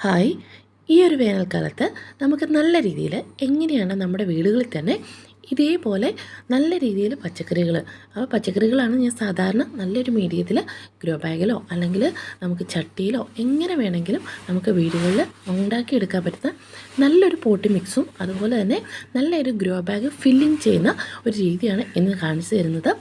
Hi. ഈ ഒരു വേനൽക്കാലത്ത് നമുക്ക് നല്ല രീതിയിൽ എങ്ങനെയാണ് നമ്മുടെ വീടുകളിൽ തന്നെ ഇതേപോലെ നല്ല രീതിയിൽ പച്ചക്കറികൾ ആ പച്ചക്കറികളാണ് ഞാൻ സാധാരണ നല്ലൊരു മീഡിയത്തിൽ ഗ്രോ ബാഗിലോ അല്ലെങ്കിൽ നമുക്ക് ചട്ടിയിലോ എങ്ങനെ വേണമെങ്കിലും നമുക്ക് വീടുകളിൽ ഉണ്ടാക്കിയെടുക്കാൻ പറ്റുന്ന നല്ലൊരു പോട്ടി മിക്സും അതുപോലെ തന്നെ നല്ലൊരു ഗ്രോ ബാഗ് ഫില്ലിങ് ചെയ്യുന്ന ഒരു രീതിയാണ് ഇന്ന് കാണിച്ചു തരുന്നത്.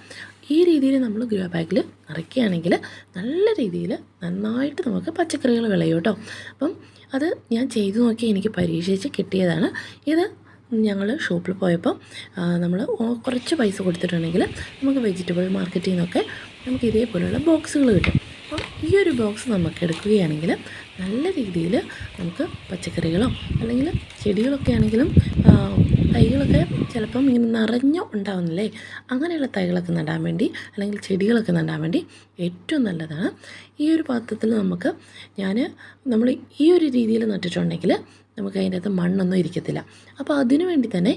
ഈ രീതിയിൽ നമ്മൾ ഗ്രോ ബാഗിൽ നിറയ്ക്കുകയാണെങ്കിൽ നല്ല രീതിയിൽ നന്നായിട്ട് നമുക്ക് പച്ചക്കറികൾ വിളയും കേട്ടോ. അപ്പം അത് ഞാൻ ചെയ്തു നോക്കി എനിക്ക് പരീക്ഷിച്ച് കിട്ടിയതാണ്. ഇത് ഞങ്ങൾ ഷോപ്പിൽ പോയപ്പോൾ നമ്മൾ കുറച്ച് പൈസ കൊടുത്തിട്ടുണ്ടെങ്കിൽ നമുക്ക് വെജിറ്റബിൾ മാർക്കറ്റിൽ നിന്നൊക്കെ നമുക്ക് ഇതേപോലെയുള്ള ബോക്സുകൾ കിട്ടും. അപ്പം ഈ ഒരു ബോക്സ് നമുക്ക് എടുക്കുകയാണെങ്കിൽ നല്ല രീതിയിൽ നമുക്ക് പച്ചക്കറികളോ അല്ലെങ്കിൽ ചെടികളൊക്കെ ആണെങ്കിലും തൈകളൊക്കെ ചിലപ്പം ഇങ്ങനെ നിറഞ്ഞു ഉണ്ടാവുന്നില്ലേ? അങ്ങനെയുള്ള തൈകളൊക്കെ നടാൻ വേണ്ടി അല്ലെങ്കിൽ ചെടികളൊക്കെ നടാൻ വേണ്ടി ഏറ്റവും നല്ലതാണ്. ഈ ഒരു പാത്രത്തിൽ നമുക്ക് ഞാൻ നമ്മൾ ഈ ഒരു രീതിയിൽ നട്ടിട്ടുണ്ടെങ്കിൽ നമുക്ക് അതിന്റെ അകത്ത് മണ്ണൊന്നും ഇരിക്കത്തില്ല. അപ്പോൾ അതിനു വേണ്ടി തന്നെ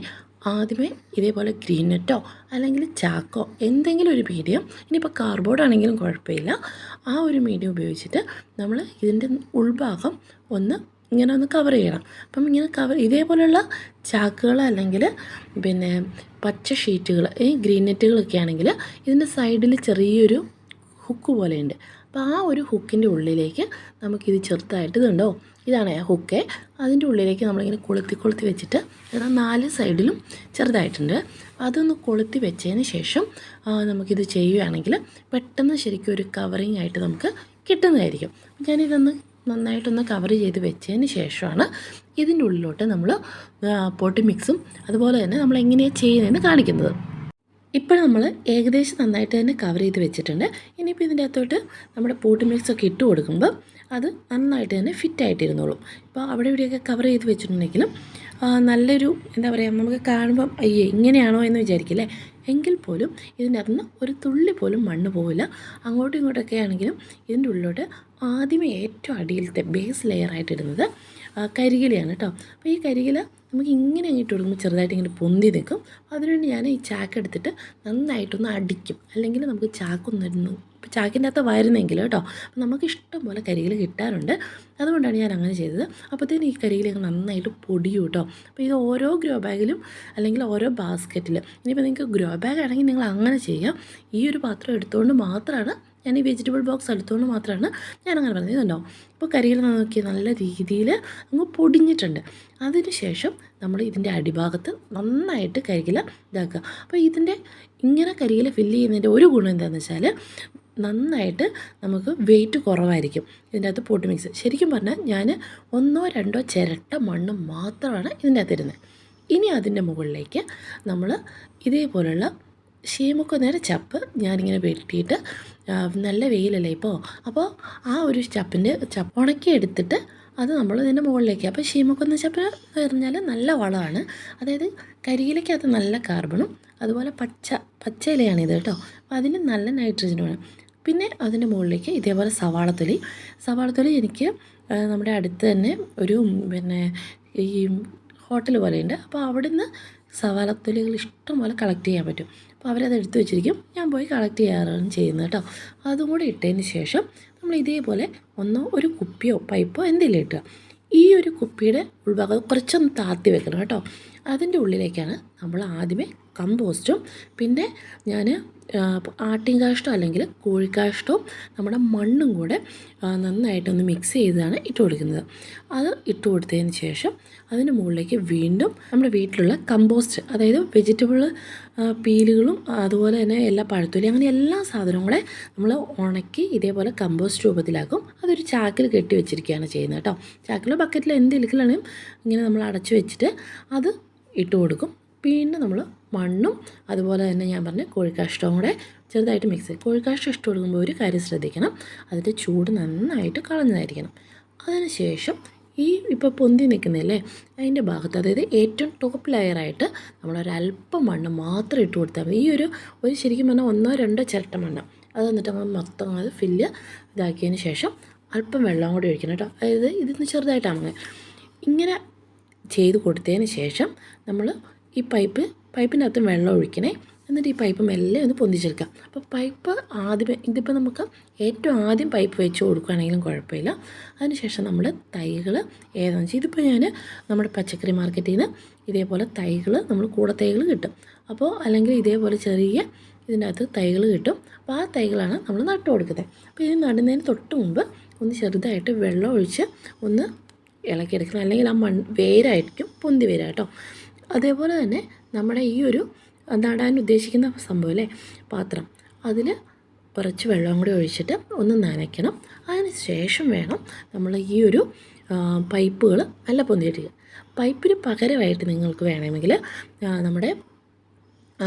ആദ്യമേ ഇതേപോലെ ഗ്രീൻ നെറ്റോ അല്ലെങ്കിൽ ചാക്കോ എന്തെങ്കിലും ഒരു മീഡിയം ഇനിയിപ്പോൾ കാർബോർഡ് ആണെങ്കിലും കുഴപ്പമില്ല ആ ഒരു മീഡിയം ഉപയോഗിച്ചിട്ട് നമ്മൾ ഇതിന്റെ ഉൾഭാഗം ഒന്ന് ഇങ്ങനെ ഒന്ന് കവർ ചെയ്യണം. അപ്പം ഇങ്ങനെ കവർ ഇതേപോലെയുള്ള ചാക്കുകൾ അല്ലെങ്കിൽ പിന്നെ പച്ച ഷീറ്റുകൾ ഈ ഗ്രീൻ നെറ്റുകളൊക്കെ ആണെങ്കിൽ ഇതിന്റെ സൈഡിൽ ചെറിയൊരു ഹുക്ക് പോലെയുണ്ട്. അപ്പോൾ ആ ഒരു ഹുക്കിന്റെ ഉള്ളിലേക്ക് നമുക്കിത് ചെറുതായിട്ട് ഇതുണ്ടോ ഇതാണ് ഹുക്ക് അതിന്റെ ഉള്ളിലേക്ക് നമ്മളിങ്ങനെ കൊളുത്തി കൊളുത്തി വെച്ചിട്ട് നാല് സൈഡിലും ചെറുതായിട്ടുണ്ട്. അതൊന്ന് കൊളുത്തി വെച്ചതിന് ശേഷം നമുക്കിത് ചെയ്യുകയാണെങ്കിൽ പെട്ടെന്ന് ശരിക്കും ഒരു കവറിങ് ആയിട്ട് നമുക്ക് കിട്ടുന്നതായിരിക്കും. ഞാനിതൊന്ന് നന്നായിട്ടൊന്ന് കവർ ചെയ്ത് വെച്ചതിന് ശേഷമാണ് ഇതിന്റെ ഉള്ളിലോട്ട് നമ്മൾ പോട്ടി മിക്സും അതുപോലെ തന്നെ നമ്മൾ എങ്ങനെയാണ് ചെയ്യുന്നതെന്ന് കാണിക്കുന്നത്. ഇപ്പോൾ നമ്മൾ ഏകദേശം നന്നായിട്ട് തന്നെ കവർ ചെയ്ത് വെച്ചിട്ടുണ്ട്. ഇനിയിപ്പോൾ ഇതിന്റെ അകത്തോട്ട് നമ്മുടെ പോട്ടി മിക്സ് ഒക്കെ ഇട്ട് കൊടുക്കുമ്പോൾ അത് നന്നായിട്ട് തന്നെ ഫിറ്റായിട്ടിരുന്നോളും ഇപ്പോൾ അവിടെ ഇവിടെയൊക്കെ കവർ ചെയ്ത് വെച്ചിട്ടുണ്ടെങ്കിലും നല്ലൊരു എന്താ പറയുക നമുക്ക് കാണുമ്പം അയ്യേ ഇങ്ങനെയാണോ എന്ന് വിചാരിക്കില്ലേ? എങ്കിൽ പോലും ഇതിന്റെ അകത്തുനിന്ന് ഒരു തുള്ളി പോലും മണ്ണ് പോവില്ല. അങ്ങോട്ടും ഇങ്ങോട്ടൊക്കെ ആണെങ്കിലും ഇതിന്റെ ഉള്ളിലോട്ട് ആദ്യമേ ഏറ്റവും അടിയിലത്തെ ബേസ് ലെയറായിട്ട് ഇടുന്നത് ആ, കരികിലയാണ് കേട്ടോ അപ്പോൾ ഈ കരികില നമുക്ക് ഇങ്ങനെ അങ്ങോട്ട് കൊടുക്കുമ്പോൾ ചെറുതായിട്ട് ഇങ്ങനെ പൊന്തി നിൽക്കും. അതിനുവേണ്ടി ഞാൻ ഈ ചാക്ക് എടുത്തിട്ട് നന്നായിട്ടൊന്ന് അടിക്കും. അല്ലെങ്കിൽ നമുക്ക് ചാക്കൊന്നിരുന്നു ഇപ്പോൾ ചാക്കിന്റെ അകത്ത് വരുന്നെങ്കിൽ കേട്ടോ അപ്പോൾ നമുക്ക് ഇഷ്ടം പോലെ കരികിൽ കിട്ടാറുണ്ട്. അതുകൊണ്ടാണ് ഞാൻ അങ്ങനെ ചെയ്തത്. അപ്പോഴത്തേനും ഈ കരികിൽ നന്നായിട്ട് പൊടിയും കേട്ടോ. അപ്പോൾ ഇത് ഓരോ ഗ്രോ ബാഗിലും അല്ലെങ്കിൽ ഓരോ ബാസ്ക്കറ്റിൽ ഇനിയിപ്പോൾ നിങ്ങൾക്ക് ഗ്രോ ബാഗ് ആണെങ്കിൽ നിങ്ങൾ അങ്ങനെ ചെയ്യാം. ഈ ഒരു പാത്രം എടുത്തുകൊണ്ട് മാത്രമാണ് ഞാൻ ഈ വെജിറ്റബിൾ ബോക്സ് എടുത്തുകൊണ്ട് മാത്രമാണ് ഞാൻ അങ്ങനെ പറഞ്ഞത്. ഇതുണ്ടോ? ഇപ്പോൾ കരിയിൽ നോക്കി നല്ല രീതിയിൽ അങ്ങ് പൊടിഞ്ഞിട്ടുണ്ട്. അതിനുശേഷം നമ്മൾ ഇതിന്റെ അടിഭാഗത്ത് നന്നായിട്ട് കരികില ഇതാക്കുക. അപ്പോൾ ഇതിന്റെ ഇങ്ങനെ കരികില ഫില്ല് ചെയ്യുന്നതിന്റെ ഒരു ഗുണം എന്താണെന്ന് വെച്ചാൽ നന്നായിട്ട് നമുക്ക് വെയിറ്റ് കുറവായിരിക്കും. ഇതിന്റെ അകത്ത് പൊടി മിക്സ് ശരിക്കും പറഞ്ഞാൽ ഞാൻ ഒന്നോ രണ്ടോ ചിരട്ട മണ്ണ് മാത്രമാണ് ഇതിന്റെ അകത്ത് ഇരുന്നത് ഇനി അതിന്റെ മുകളിലേക്ക് നമ്മൾ ഇതേപോലുള്ള ഷീമൊക്കെ നേരെ ചപ്പ് ഞാനിങ്ങനെ വെട്ടിയിട്ട് നല്ല വെയിലല്ലേ ഇപ്പോൾ അപ്പോൾ ആ ഒരു ചപ്പിന്റെ ചപ്പ് ഉണക്കി എടുത്തിട്ട് അത് നമ്മൾ ഇതിന്റെ മുകളിലേക്ക്. അപ്പോൾ ഷീമക്കൊന്ന ചപ്പ് എറിഞ്ഞാൽ നല്ല വളമാണ്. അതായത് കരിയിലേക്കകത്ത് നല്ല കാർബണും അതുപോലെ പച്ച പച്ച ഇലയാണിത് കേട്ടോ. അതിന് നല്ല നൈട്രജൻ വേണം പിന്നെ അതിന്റെ മുകളിലേക്ക് ഇതേപോലെ സവാളത്തൊലി. സവാളത്തൊലി എനിക്ക് നമ്മുടെ അടുത്ത് തന്നെ ഒരു പിന്നെ ഈ ഹോട്ടൽ പോലെയുണ്ട്. അപ്പോൾ അവിടുന്ന് സവാളത്തൊലികൾ ഇഷ്ടംപോലെ കളക്ട് ചെയ്യാൻ പറ്റും. അപ്പോൾ അവരത് എടുത്തു വെച്ചിരിക്കും. ഞാൻ പോയി കളക്ട് ചെയ്യാറാണ് ചെയ്യുന്നത് കേട്ടോ. അതും കൂടി ഇട്ടതിന് ശേഷം നമ്മൾ ഇതേപോലെ ഒന്നോ ഒരു കുപ്പിയോ പൈപ്പോ എന്തെങ്കിലും ഇട്ടുക ഈ ഒരു കുപ്പിയുടെ ഉൾഭാഗം കുറച്ചൊന്ന് താത്തി വെക്കണം കേട്ടോ. അതിന്റെ ഉള്ളിലേക്കാണ് നമ്മൾ ആദ്യമേ കമ്പോസ്റ്റും പിന്നെ ഞാൻ ആട്ടിൻ കാഷ്ടം അല്ലെങ്കിൽ കോഴിക്കാഷ്ടവും നമ്മുടെ മണ്ണും കൂടെ നന്നായിട്ടൊന്ന് മിക്സ് ചെയ്താണ് ഇട്ട് കൊടുക്കുന്നത്. അത് ഇട്ട് കൊടുത്തതിന് ശേഷം അതിന് മുകളിലേക്ക് വീണ്ടും നമ്മുടെ വീട്ടിലുള്ള കമ്പോസ്റ്റ് അതായത് വെജിറ്റബിൾ പീലുകളും അതുപോലെ തന്നെ എല്ലാ പഴത്തൊലി അങ്ങനെ എല്ലാ സാധനവും കൂടെ നമ്മൾ ഉണക്കി ഇതേപോലെ കമ്പോസ്റ്റ് രൂപത്തിലാക്കും. അതൊരു ചാക്കിൽ കെട്ടി വെച്ചിരിക്കുകയാണ് ചെയ്യുന്നത് കേട്ടോ. ചാക്കിലോ ബക്കറ്റിലോ എന്തെങ്കിലും ഇങ്ങനെ നമ്മൾ അടച്ചു വെച്ചിട്ട് അത് ഇട്ട് കൊടുക്കും. പിന്നെ നമ്മൾ മണ്ണും അതുപോലെ തന്നെ ഞാൻ പറഞ്ഞ കോഴിക്കാഷ്ടവും കൂടെ ചെറുതായിട്ട് മിക്സ് ചെയ്യും കോഴിക്കാഷ്ടം ഇഷ്ടം കൊടുക്കുമ്പോൾ ഒരു കാര്യം ശ്രദ്ധിക്കണം. അതിന്റെ ചൂട് നന്നായിട്ട് കളഞ്ഞതായിരിക്കണം. അതിനുശേഷം ഈ ഇപ്പോൾ പൊന്തി നിൽക്കുന്നില്ലേ അതിന്റെ ഭാഗത്ത് അതായത് ഏറ്റവും ടോപ്പ് ലെയറായിട്ട് നമ്മളൊരല്പം മണ്ണ് മാത്രം ഇട്ട് കൊടുത്താൽ മതി. ഈ ഒരു ഒരു ശരിക്കും പറഞ്ഞാൽ ഒന്നോ രണ്ടോ ചിരട്ട മണ്ണ്. അത് എന്നിട്ട് നമ്മൾ മൊത്തം അത് ഫില്ല് ഇതാക്കിയതിന് ശേഷം അല്പം വെള്ളം കൂടി ഒഴിക്കണം കേട്ടോ. അതായത് ഇതിന് ചെറുതായിട്ടാണ് ഇങ്ങനെ ചെയ്ത് കൊടുത്തതിന് ശേഷം നമ്മൾ ഈ പൈപ്പ് പൈപ്പിനകത്ത് വെള്ളം ഒഴിക്കണേ. എന്നിട്ട് ഈ പൈപ്പ് മെല്ലെ ഒന്ന് പൊന്തിച്ചെടുക്കുക അപ്പോൾ പൈപ്പ് ആദ്യമേ ഇതിപ്പോൾ നമുക്ക് ഏറ്റവും ആദ്യം പൈപ്പ് വെച്ച് കൊടുക്കുകയാണെങ്കിലും കുഴപ്പമില്ല. അതിനുശേഷം നമ്മൾ തൈകൾ ഏതാണെന്ന് വെച്ചാൽ ഇതിപ്പോൾ ഞാൻ നമ്മുടെ പച്ചക്കറി മാർക്കറ്റിൽ നിന്ന് ഇതേപോലെ തൈകൾ നമ്മൾ കൂടെ തൈകൾ കിട്ടും. അപ്പോൾ അല്ലെങ്കിൽ ഇതേപോലെ ചെറിയ ഇതിന്റെ അകത്ത് തൈകൾ കിട്ടും. അപ്പോൾ ആ തൈകളാണ് നമ്മൾ നട്ടു കൊടുക്കുന്നത്. അപ്പോൾ ഇത് നടുന്നതിന് തൊട്ട് മുമ്പ് ഒന്ന് ചെറുതായിട്ട് വെള്ളം ഒഴിച്ച് ഒന്ന് ഇളക്കിയെടുക്കണം. അല്ലെങ്കിൽ ആ മൺ വേരായിരിക്കും പൊന്തി വേരാട്ടോ അതേപോലെ തന്നെ നമ്മുടെ ഈ ഒരു നടാൻ ഉദ്ദേശിക്കുന്ന സംഭവം അല്ലേ? പാത്രം. അതിൽ കുറച്ച് വെള്ളം കൂടി ഒഴിച്ചിട്ട് ഒന്ന് നനയ്ക്കണം. അതിന് ശേഷം വേണം നമ്മൾ ഈ ഒരു പൈപ്പുകൾ നല്ല പൊന്തിയിട്ടിരിക്കുക. പൈപ്പിന് പകരമായിട്ട് നിങ്ങൾക്ക് വേണമെങ്കിൽ നമ്മുടെ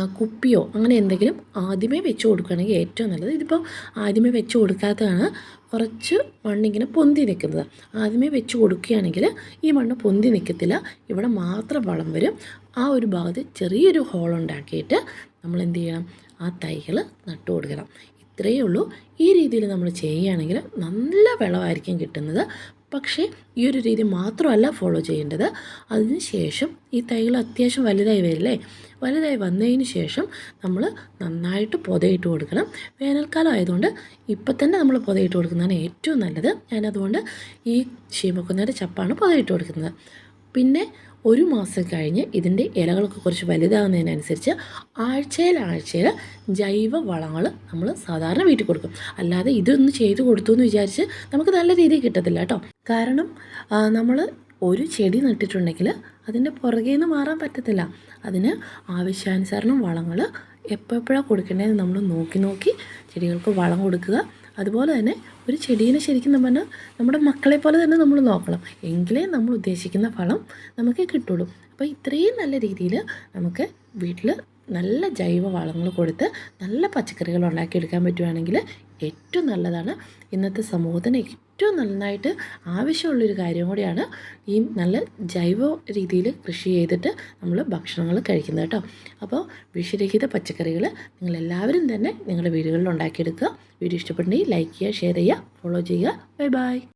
കുപ്പിയോ അങ്ങനെ എന്തെങ്കിലും ആദ്യമേ വെച്ച് കൊടുക്കുകയാണെങ്കിൽ ഏറ്റവും നല്ലത്. ഇതിപ്പോൾ ആദ്യമേ വെച്ച് കൊടുക്കാത്തതാണ് കുറച്ച് മണ്ണിങ്ങനെ പൊന്തി നിൽക്കുന്നത്. ആദ്യമേ വെച്ച് കൊടുക്കുകയാണെങ്കിൽ ഈ മണ്ണ് പൊന്തി നിൽക്കത്തില്ല. ഇവിടെ മാത്രം വളം വരും. ആ ഒരു ഭാഗത്ത് ചെറിയൊരു ഹോൾ ഉണ്ടാക്കിയിട്ട് നമ്മൾ എന്ത് ചെയ്യണം? ആ തൈകൾ നട്ടു കൊടുക്കണം. ഇത്രയേ ഉള്ളൂ. ഈ രീതിയിൽ നമ്മൾ ചെയ്യുകയാണെങ്കിൽ നല്ല വിളവായിരിക്കും കിട്ടുന്നത്. പക്ഷേ ഈ ഒരു രീതി മാത്രമല്ല ഫോളോ ചെയ്യേണ്ടത്. അതിന് ശേഷം ഈ തൈകൾ അത്യാവശ്യം വലുതായി വരില്ലേ? വലുതായി വന്നതിന് ശേഷം നമ്മൾ നന്നായിട്ട് പൊതയിട്ട് കൊടുക്കണം. വേനൽക്കാലം ആയതുകൊണ്ട് ഇപ്പം തന്നെ നമ്മൾ പൊതയിട്ട് കൊടുക്കുന്നതാണ് ഏറ്റവും നല്ലത്. ഞാനതുകൊണ്ട് ഈ ശീമക്കുന്നതിന്റെ ചപ്പാണ് പൊതയിട്ട് കൊടുക്കുന്നത്. പിന്നെ ഒരു മാസം കഴിഞ്ഞ് ഇതിന്റെ ഇലകളൊക്കെ കുറച്ച് വലുതാകുന്നതിനനുസരിച്ച് ആഴ്ചയിൽ ആഴ്ചയിൽ ജൈവ വളങ്ങൾ നമ്മൾ സാധാരണ വീട്ടിൽ കൊടുക്കും. അല്ലാതെ ഇതൊന്ന് ചെയ്ത് കൊടുത്തു എന്ന് വിചാരിച്ച് നമുക്ക് നല്ല രീതിയിൽ കിട്ടത്തില്ല കേട്ടോ. കാരണം നമ്മൾ ഒരു ചെടി നട്ടിട്ടുണ്ടെങ്കിൽ അതിന്റെ പുറകെ നിന്ന് മാറാൻ പറ്റത്തില്ല. അതിന് ആവശ്യാനുസരണം വളങ്ങൾ എപ്പോഴെപ്പോഴാണ് കൊടുക്കേണ്ടതെന്ന് നമ്മൾ നോക്കി നോക്കി ചെടികൾക്ക് വളം കൊടുക്കുക. അതുപോലെ തന്നെ ഒരു ചെടീനെ ശരിക്കും പറഞ്ഞാൽ നമ്മുടെ മക്കളെ പോലെ തന്നെ നമ്മൾ നോക്കണം. എങ്കിലേ നമ്മൾ ഉദ്ദേശിക്കുന്ന ഫലം നമുക്ക് കിട്ടുള്ളൂ. അപ്പോൾ ഇത്രയും നല്ല രീതിയിൽ നമുക്ക് വീട്ടിൽ നല്ല ജൈവ വളങ്ങൾ കൊടുത്ത് നല്ല പച്ചക്കറികൾ ഉണ്ടാക്കിയെടുക്കാൻ പറ്റുവാണെങ്കിൽ ഏറ്റവും നല്ലതാണ് ഇന്നത്തെ സമൂഹത്തിന് ഏറ്റവും നന്നായിട്ട് ആവശ്യമുള്ളൊരു കാര്യം കൂടിയാണ് ഈ നല്ല ജൈവ രീതിയിൽ കൃഷി ചെയ്തിട്ട് നമ്മൾ ഭക്ഷണങ്ങൾ കഴിക്കുന്നത് കേട്ടോ. അപ്പോൾ വിഷരഹിത പച്ചക്കറികൾ നിങ്ങളെല്ലാവരും തന്നെ നിങ്ങളുടെ വീടുകളിൽ ഉണ്ടാക്കിയെടുക്കുക. വീഡിയോ ഇഷ്ടപ്പെട്ടെങ്കിൽ ലൈക്ക് ചെയ്യുക ഷെയർ ചെയ്യുക ഫോളോ ചെയ്യുക. Bye bye